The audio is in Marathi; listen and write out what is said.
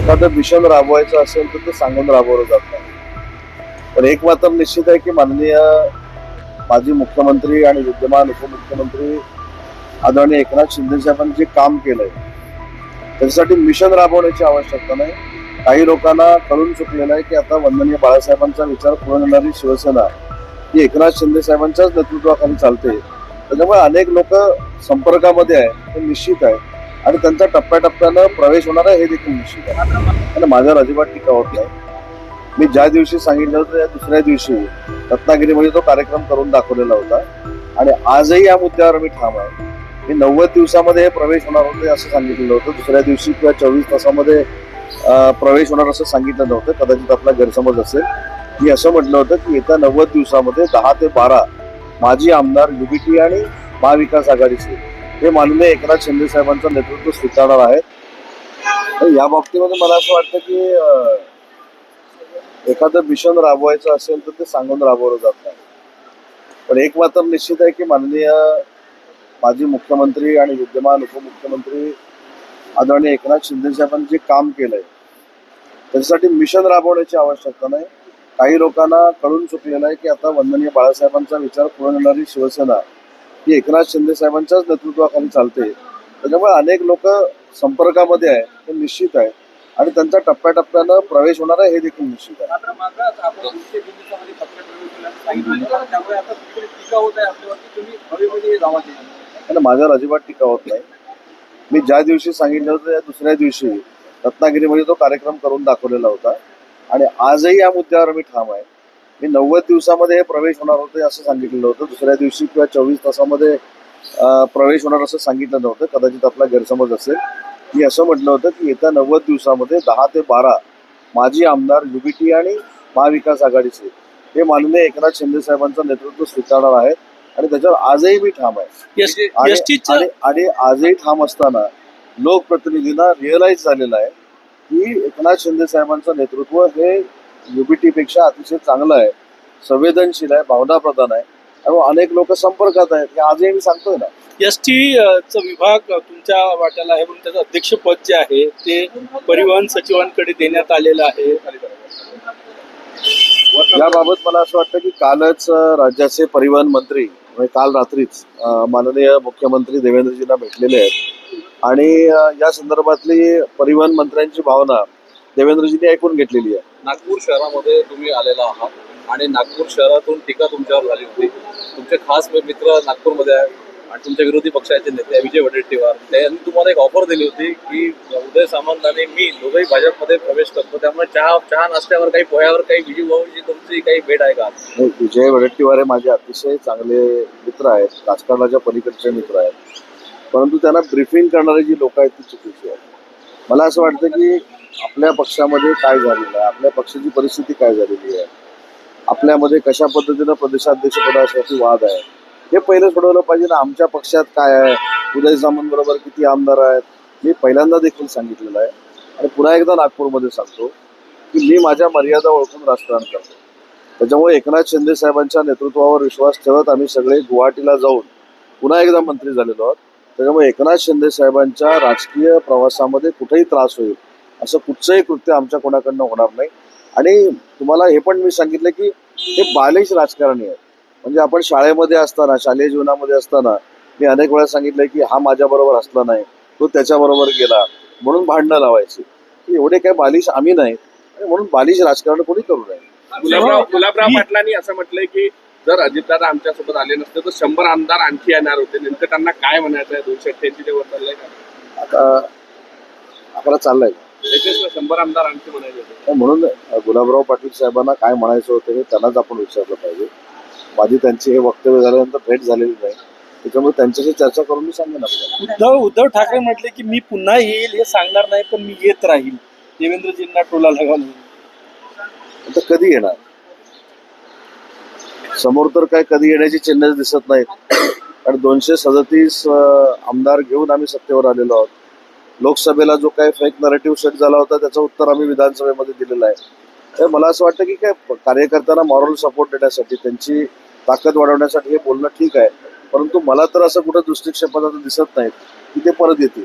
एखादं मिशन राबवायचं असेल तर ते सांगून राबवलं जात नाही. पण एक मात्र निश्चित आहे की माननीय माजी मुख्यमंत्री आणि विद्यमान उपमुख्यमंत्री आदरणीय एकनाथ शिंदे साहेबांनी जे काम केलंय त्याच्यासाठी मिशन राबवण्याची आवश्यकता नाही. काही लोकांना कळून चुकलेलं आहे की आता वंदनीय बाळासाहेबांचा विचार पुढे येणारी शिवसेना ही एकनाथ शिंदे साहेबांच्याच नेतृत्वाखाली चालते. त्याच्यामुळे अनेक लोक संपर्कामध्ये आहे हे निश्चित आहे. आणि त्यांचा टप्प्याटप्प्यानं प्रवेश होणार आहे हे देखील निश्चित आहे. आणि माझ्यावर अजिबात टीका होत नाही. मी ज्या दिवशी सांगितलं होतं त्या दुसऱ्या दिवशी रत्नागिरीमध्ये तो कार्यक्रम करून दाखवलेला होता. आणि आजही या मुद्द्यावर मी ठाम आहे. मी नव्वद दिवसामध्ये हे प्रवेश होणार होते असं सांगितलेलं होतं. दुसऱ्या दिवशी किंवा चोवीस तासामध्ये प्रवेश होणार असं सांगितलं नव्हतं कदाचित आपला गैरसमज असेल. मी असं म्हटलं होतं की येत्या नव्वद दिवसामध्ये दहा ते बारा माजी आमदार युबीटी आणि महाविकास आघाडीचे हे माननीय एकनाथ शिंदे साहेबांचं नेतृत्व स्वीकारणार आहे तर या बाबतीमध्ये मला असं वाटतं की एखादं मिशन राबवायचं असेल तर ते सांगून राबवलं जात नाही. पण एक मात्र निश्चित आहे की माननीय माजी मुख्यमंत्री आणि विद्यमान उपमुख्यमंत्री आदरणीय एकनाथ शिंदे साहेबांनी जे काम केलंय त्याच्यासाठी मिशन राबवण्याची आवश्यकता नाही. काही लोकांना कळून चुकलेलं आहे की आता वंदनीय बाळासाहेबांचा विचार पुढे नेणारी शिवसेना ही एकनाथ शिंदे साहेबांच्याच नेतृत्वाखाली चालते. त्याच्यामुळे अनेक लोक संपर्कामध्ये आहे हे निश्चित आहे आणि त्यांचा टप्प्याटप्प्यानं प्रवेश होणार आहे हे देखील निश्चित आहे. माझ्यावर अजिबात टीका होत नाही. मी ज्या दिवशी सांगितलं होतं त्या दुसऱ्या दिवशी रत्नागिरीमध्ये तो कार्यक्रम करून दाखवलेला होता. आणि आजही या मुद्द्यावर मी ठाम आहे. मी नव्वद दिवसामध्ये हे प्रवेश होणार होते असं सांगितलेलं होतं. दुसऱ्या दिवशी किंवा चोवीस तासामध्ये प्रवेश होणार असं सांगितलं नव्हतं. कदाचित आपला गैरसमज असेल. मी असं म्हटलं होतं की येत्या नव्वद दिवसामध्ये दहा ते बारा माजी आमदार युबीटी आणि महाविकास आघाडीचे हे माननीय एकनाथ शिंदे साहेबांचं नेतृत्व स्वीकारणार आहेत. आणि त्याच्यावर आजही मी ठाम आहे. आणि आजही ठाम असताना लोकप्रतिनिधींना रिअलाइज झालेलं आहे की एकनाथ शिंदे साहेबांचं नेतृत्व हे युबीटी पेक्षा अतिशय चांगलं आहे. संवेदनशील आहे भावनाप्रधान आहे. त्यामुळे अनेक लोक संपर्कात आहेत. हे आजही मी सांगतोय ना. एस टी चा विभाग तुमच्या वाट्याला आहे म्हणून त्याचं अध्यक्षपद जे आहे ते परिवहन सचिवांकडे देण्यात आलेलं आहे. याबाबत मला असं वाटतं की कालच राज्याचे परिवहन मंत्री म्हणजे काल रात्रीच माननीय मुख्यमंत्री देवेंद्रजींना भेटलेले आहेत. आणि या संदर्भातली परिवहन मंत्र्यांची भावना देवेंद्रजींनी ऐकून घेतलेली आहे. नागपूर शहरामध्ये तुम्ही आलेला आहात आणि नागपूर शहरातून टीका तुमच्यावर झाली होती. तुमचे खास मित्र नागपूरमध्ये आहे आणि तुमच्या विरोधी पक्षाचे नेते विजय वडेट्टीवार. त्यांनी तुम्हाला एक ऑफर दिली होती की उदय सामंत आणि मी दोघंही भाजपमध्ये प्रवेश करतो. त्यामुळे चहा चहा नाश्त्यावर काही पोह्यावर काही विजू भाऊची तुमची काही भेट आहे का? नाही, विजय वडेट्टीवार हे माझे अतिशय चांगले मित्र आहेत. राजकारणाच्या पलीकडचे मित्र आहेत. परंतु त्यांना ब्रिफिंग करणारी जी लोक आहेत ती चुकीची आहेत. मला असं वाटतं की आपल्या पक्षामध्ये काय झालेलं आहे? आपल्या पक्षाची परिस्थिती काय झालेली आहे? आपल्यामध्ये कशा पद्धतीनं प्रदेशाध्यक्षपदासाठी वाद आहे? हे पहिलं सोडवलं पाहिजे ना आमच्या पक्षात काय आहे? उदय सामंत बरोबर किती आमदार आहेत? मी पहिल्यांदा देखील सांगितलेलं आहे. आणि पुन्हा एकदा नागपूरमध्ये सांगतो की मी माझ्या मर्यादा ओळखून राजकारण करतो. त्याच्यामुळे एकनाथ शिंदे साहेबांच्या नेतृत्वावर विश्वास ठेवत आम्ही सगळे गुवाहाटीला जाऊन पुन्हा एकदा मंत्री झालेलो आहोत. त्याच्यामुळे एकनाथ शिंदे साहेबांच्या राजकीय प्रवासामध्ये कुठेही त्रास होईल असं कुठचंही कृत्य आमच्या कोणाकडनं होणार नाही. आणि तुम्हाला हे पण मी सांगितलं की हे बालिश राजकारणी आहे म्हणजे आपण शाळेमध्ये असताना शालेय जीवनामध्ये असताना मी अनेक वेळा सांगितलंय की हा माझ्याबरोबर असला नाही तो त्याच्याबरोबर गेला. म्हणून भांडणं लावायची. की एवढे काय बालिश आम्ही नाही. आणि म्हणून बालिश राजकारण कोणी करू नये. गुलाबराव पाटलांनी असं म्हटलंय की जर अजितदादा आमच्यासोबत आले नसते तर शंभर आमदार आणखी येणार होते. नेमकं त्यांना काय म्हणायचं आहे दोनशे अठ्ठ्याऐंशी वर चाललंय का? आता आपला चाललंय. शंभर आमदार आणखी म्हणायचे म्हणून गुलाबराव पाटील साहेबांना काय म्हणायचं होतं हे त्यांनाच आपण विचारलं पाहिजे. माझी त्यांची हे वक्तव्य झाल्यानंतर भेट झालेली नाही. त्याच्यामुळे त्यांच्याशी चर्चा करून मी सांगेन आपल्याला. उद्धव उद्धव ठाकरे म्हटले की मी पुन्हा येईल हे सांगणार नाही पण मी येत राहील देवेंद्रजींना टोला आता कधी येणार? समोर तर काय कधी येण्याची चिन्ह दिसत नाहीत. कारण दोनशे सदतीस आमदार घेऊन आम्ही सत्तेवर आलेलो आहोत. लोकसभेला जो काही फेक नरेटिव्ह सेट झाला होता त्याचं उत्तर आम्ही विधानसभेमध्ये दिलेलं आहे. तर मला असं वाटतं की काय कार्यकर्त्यांना मॉरल सपोर्ट देण्यासाठी त्यांची ताकद वाढवण्यासाठी हे बोलणं ठीक आहे. परंतु मला तर असं कुठं दृष्टिक्षेपात दिसत नाहीत की ते परत येतील.